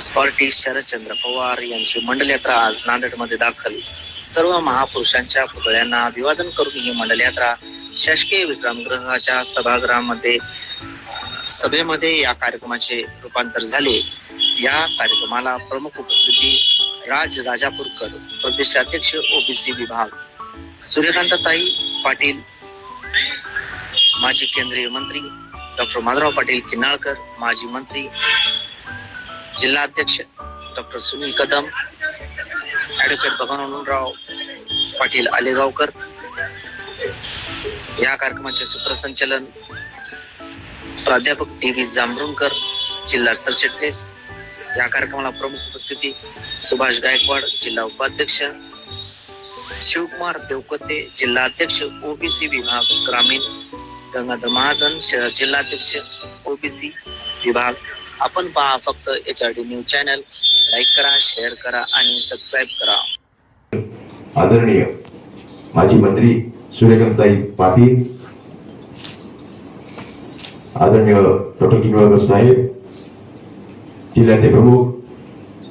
स्पॉर्टी शरदचंद्र पवार यांची मंडल यात्रा आज नांदेडमध्ये दाखल. सर्व महापुरुषांच्या पुतळ्यांना अभिवादन करून ही मंडल यात्रा शासकीय विश्रामगृहाच्या सभागृहामध्ये सभेमध्ये या कार्यक्रमाचे रूपांतर झाले. या कार्यक्रमाला प्रमुख उपस्थिती राज राजापूरकर प्रदेशाध्यक्ष ओबीसी विभाग. सूर्यकांतताई पाटील माजी केंद्रीय मंत्री डॉक्टर माधवराव पाटील किन्नाळकर माजी मंत्री जिल्हाध्यक्ष डॉक्टर सुनील कदम ऍडव्होकेट भगवानराव पाटील आलेगावकर या कार्यक्रमाचे सूत्रसंचालन प्राध्यापक टी व्ही जांभरुणकर जिल्हा सरचिटणीस या कार्यक्रमाला प्रमुख उपस्थिती सुभाष गायकवाड जिल्हा उपाध्यक्ष शिवकुमार देवकते जिल्हाध्यक्ष ओबीसी विभाग ग्रामीण गंगाधर महाजन शहर जिल्हाध्यक्ष ओबीसी विभाग आपण पहा फक्त H R D news channel like करा शेअर करा आणि सबस्क्राईब करा. आदरणीय माजी मंत्री सूर्यकांताई पाटील आदरणीय डॉक्टर किंगळकर साहेब जिल्ह्याचे प्रमुख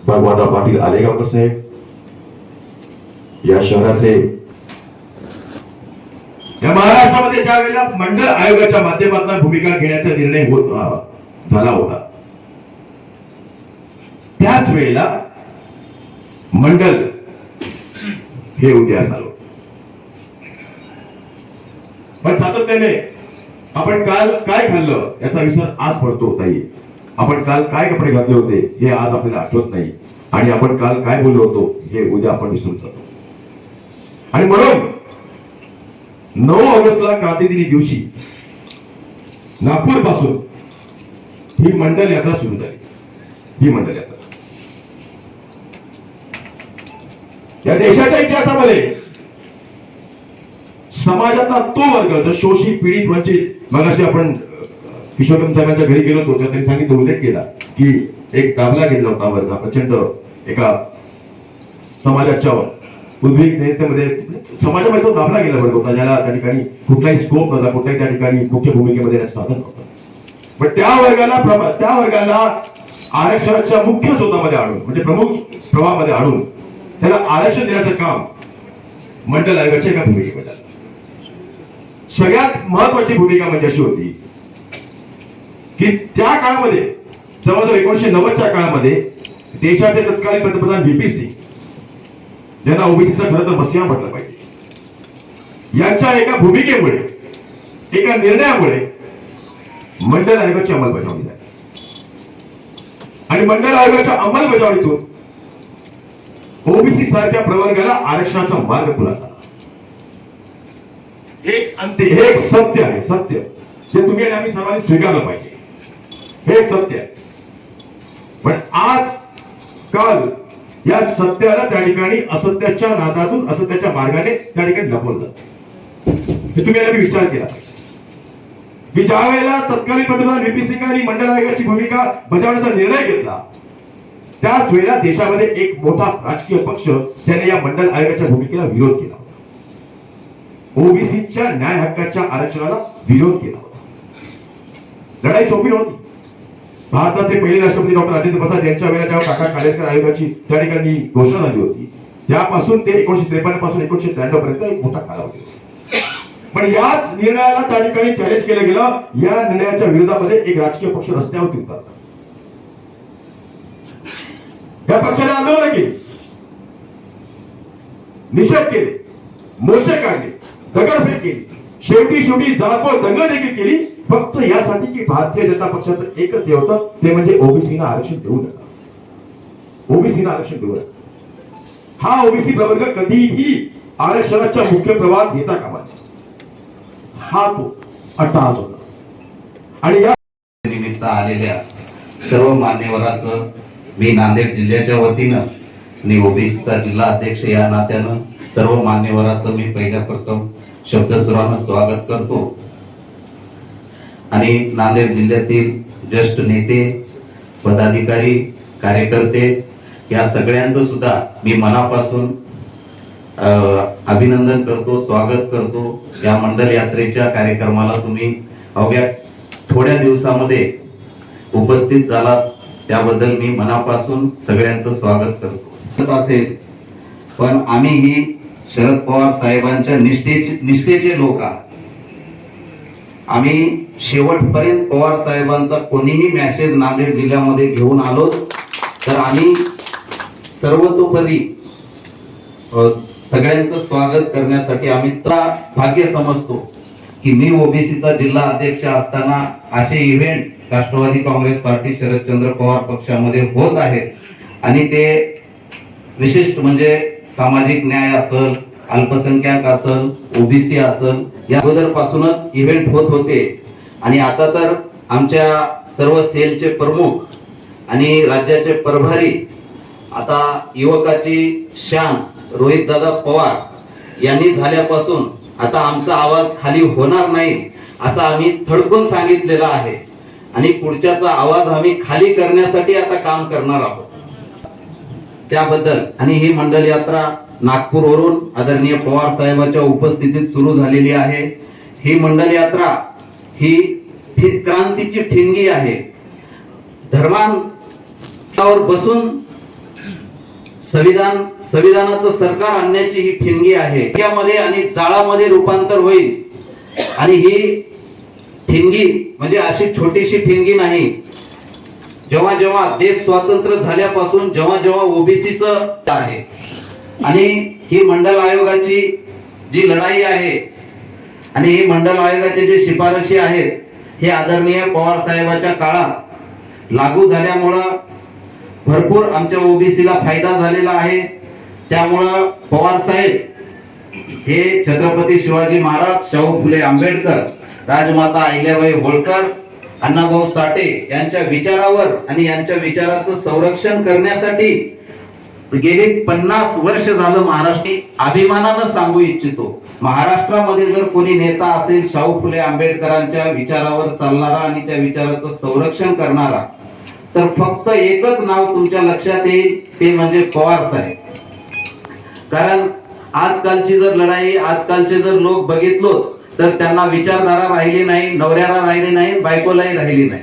भगवानराव पाटील आलेगावकर साहेब या शहराचे या महाराष्ट्रामध्ये ज्या वेळेला मंडळ आयोगाच्या माध्यमातून भूमिका घेण्याचा निर्णय होत झाला होता. त्याच वेळेला मंडल हे उद्यास आलो पण सातत्याने आपण काल काय खाल्लं याचा विसर आज पडतो ताई आपण काल काय कपडे घातले होते हे आज आपल्याला आठवत नाही. आणि आपण काल काय बोललो होतो हे उद्या आपण विसरून जातो. आणि म्हणून नऊ ऑगस्टला क्रांतीदिनी दिवशी नागपूरपासून ही मंडल यात्रा सुरू झाली. ही मंडल यात्रा. या देशाच्या इतिहासामध्ये समाजाचा तो वर्ग जो शोषित पीडित वंचित मगाशी आपण किशोरम साहेबांच्या घरी गेलो होतो त्यांनी सांगितलं उल्लेख केला की एक दाबला गेला होता वर्ग प्रचंड एका समाजाच्या उद्विग्नतेमध्ये म्हणजे समाजामध्ये तो दाबला गेला वर्ग होता ज्याला त्या ठिकाणी कुठलाही स्कोप नव्हता कुठल्याही त्या ठिकाणी मुख्य भूमिकेमध्ये साधन नव्हतं. पण त्या वर्गाला त्या वर्गाला आरक्षणाच्या मुख्य स्रोतामध्ये आणून म्हणजे प्रमुख प्रवाहामध्ये आणून त्याला आरक्षण देण्याचं काम मंडल आयोगाच्या एका भूमिकेमध्ये सगळ्यात महत्वाची भूमिका म्हणजे अशी होती की त्या काळामध्ये जवळजवळ एकोणीशे नव्वदच्या काळामध्ये देशाचे तत्कालीन पंतप्रधान व्हीपी सिंग ज्यांना ओबीसीचा खरं तर मसिया म्हटलं पाहिजे. यांच्या एका भूमिकेमुळे एका निर्णयामुळे मंडल आयोगाची अंमलबजावणी झाली. आणि मंडळ आयोगाच्या अंमलबजावणीतून ओबीसी सारख्या प्रवर्गाला आरक्षणाचा मार्ग खुला हे एक हे एक सत्य आहे सत्य. जे तुम्ही आणि आम्ही सर्वांनी स्वीकारलं पाहिजे. हे सत्य आहे. पण आज काल या सत्याला त्या ठिकाणी असत्याच्या नादातून असत्याच्या मार्गाने त्या ठिकाणी लपवलं हे तुम्ही आम्ही विचार केला पाहिजे. की ज्या वेळेला तत्कालीन पंतप्रधान व्हीपी सिंग यांनी मंडळ आयोगाची भूमिका बजावण्याचा निर्णय घेतला त्याच वेळेला देशामध्ये एक मोठा राजकीय पक्ष त्याने या मंडल आयोगाच्या भूमिकेला विरोध केला. होता ओबीसीच्या न्याय हक्काच्या आरक्षणाला विरोध केला. होता लढाई सोपी नव्हती. भारताचे पहिले राष्ट्रपती डॉक्टर राजेंद्र प्रसाद यांच्या वेळेला जेव्हा काका कार्यकर आयोगाची त्या ठिकाणी घोषणा झाली होती त्यापासून ते एकोणीशे त्रेपन्नपासून एकोणीशे त्र्याण्णव पर्यंत एक मोठा कालावधी होता. पण याच निर्णयाला त्या ठिकाणी चॅलेंज केलं गेलं. या निर्णयाच्या विरोधामध्ये एक राजकीय पक्ष रस्त्यावरती उतरतात या पक्षाने आंदोलन केली निषेध केले मोर्चे काढले दगडफेक केली शेवटी शेवटी जाळपोळ दंग देखील केली. फक्त यासाठी की भारतीय जनता पक्षाचं एकच ध्येय होतं ते म्हणजे ओबीसीना आरक्षण देऊ नका. ओबीसीना आरक्षण देऊ नका. हा ओबीसी प्रवर्ग कधीही आरक्षणाच्या मुख्य प्रवाहात घेता कामा हा तो अट्टहास होता. आणि या निमित्त आलेल्या सर्व मान्यवराचं मी नांदेड जिल्ह्याच्या वतीनं आणि ओबीसीचा जिल्हा अध्यक्ष या नात्यानं सर्व मान्यवराचं मी पहिल्या प्रथम शब्दसुरानं स्वागत करतो. आणि नांदेड जिल्ह्यातील ज्येष्ठ नेते पदाधिकारी कार्यकर्ते या सगळ्यांचं सुद्धा मी मनापासून अभिनंदन करतो स्वागत करतो. या मंडल यात्रेच्या कार्यक्रमाला तुम्ही अवघ्या थोड्या दिवसामध्ये उपस्थित झालात. त्याबद्दल मी मनापासून सगळ्यांचं स्वागत करतो. असेल पण आम्ही ही शरद पवार साहेबांच्या निष्ठेचे निष्ठेचे लोक आहोत. आम्ही शेवटपर्यंत पवार साहेबांचा कोणीही मॅसेज नांदेड जिल्ह्यामध्ये घेऊन आलो तर आम्ही सर्वतोपरी सगळ्यांचं स्वागत करण्यासाठी आम्ही त्या भाग्य समजतो. की मी ओबीसीचा जिल्हा अध्यक्ष असताना असे इव्हेंट राष्ट्रवादी काँग्रेस पार्टी शरदचंद्र पवार पक्षामध्ये होत आहेत. आणि ते विशिष्ट म्हणजे सामाजिक न्याय असल अल्पसंख्याक असल ओबीसी असल या अगोदरपासूनच इव्हेंट होत होते. आणि आता तर आमच्या सर्व सेलचे प्रमुख आणि राज्याचे प्रभारी आता युवकाची शान रोहित दादा पवार यांनी झाल्यापासून आता आमचा आवाज खाली होणार नाही असं आम्ही थडकून सांगितलेलं आहे. आणि पुढच्याचा आवाज आम्ही खाली करण्यासाठी आता काम करणार आहोत. त्याबद्दल आणि ही मंडल यात्रा नागपूरवरून आदरणीय पवार साहेबांच्या उपस्थितीत सुरू झालेली आहे. ही मंडल यात्रा ही क्रांतीची ठिणगी आहे. धर्मांवर बसून संविधान संविधानाचं सरकार आणण्याची ही ठिणगी आहे. यामध्ये आणि जाळामध्ये रूपांतर होईल. आणि ही ठिणगी म्हणजे अशी छोटीशी ठिणगी नाही. जेव्हा जेव्हा देश स्वातंत्र्य झाल्यापासून जेव्हा जेव्हा ओबीसीच आहे. आणि ही मंडल आयोगाची जी लढाई आहे आणि ही मंडल आयोगाचे जे शिफारशी आहेत हे आदरणीय पवार साहेबाच्या काळात लागू झाल्यामुळं भरपूर आमच्या ओबीसीला फायदा झालेला आहे. त्यामुळं पवार साहेब हे छत्रपती शिवाजी महाराज शाहू फुले आंबेडकर राजमाता अहिल्याबाई होळकर अण्णाभाऊ साठे यांच्या विचारावर आणि यांच्या विचाराचं संरक्षण करण्यासाठी गेली पन्नास वर्ष झालं महाराष्ट्र अभिमानानं सांगू इच्छितो. महाराष्ट्रामध्ये जर कोणी नेता असेल शाहू फुले आंबेडकरांच्या विचारावर चालणारा आणि त्या विचाराचं संरक्षण करणारा तर फक्त एकच नाव तुमच्या लक्षात येईल ते म्हणजे पवार साहेब. कारण आजकालची जर लढाई आजकालचे जर लोक बघितलो तर त्यांना विचारधारा राहिली नाही नवऱ्याला राहिली नाही बायकोलाही राहिली नाही.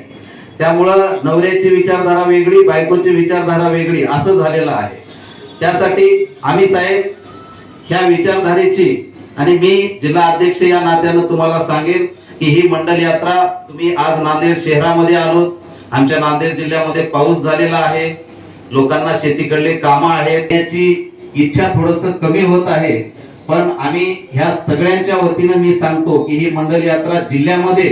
त्यामुळं नवऱ्याची विचारधारा वेगळी बायकोची विचारधारा वेगळी असं झालेलं आहे. त्यासाठी आम्ही साहेब ह्या विचारधारेची आणि मी जिल्हा अध्यक्ष या नात्यानं तुम्हाला सांगेन की ही मंडल यात्रा तुम्ही आज नांदेड शहरामध्ये आलो आमच्या नांदेड जिल्ह्यामध्ये पाऊस झालेला आहे. लोकांना शेतीकडले कामं आहेत. त्याची इच्छा थोडस कमी होत आहे. पण आम्ही ह्या सगळ्यांच्या वतीनं मी सांगतो की ही मंडल यात्रा जिल्ह्यामध्ये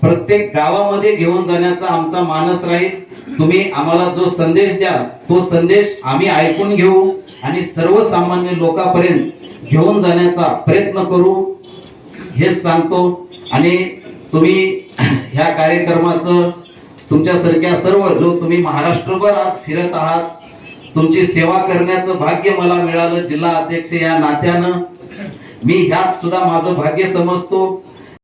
प्रत्येक गावामध्ये घेऊन जाण्याचा आमचा मानस राहील. तुम्ही आम्हाला जो संदेश द्या तो संदेश आम्ही ऐकून घेऊ आणि सर्वसामान्य लोकांपर्यंत घेऊन जाण्याचा प्रयत्न करू. हेच सांगतो. आणि तुम्ही ह्या कार्यक्रमाचं तुमच्यासारख्या सर्व जो तुम्ही महाराष्ट्रभर आज फिरत आहात तुमची सेवा करण्याचं भाग्य मला मिळालं. जिल्हा अध्यक्ष या नात्यानं. मी ह्यात सुद्धा माझं भाग्य समजतो.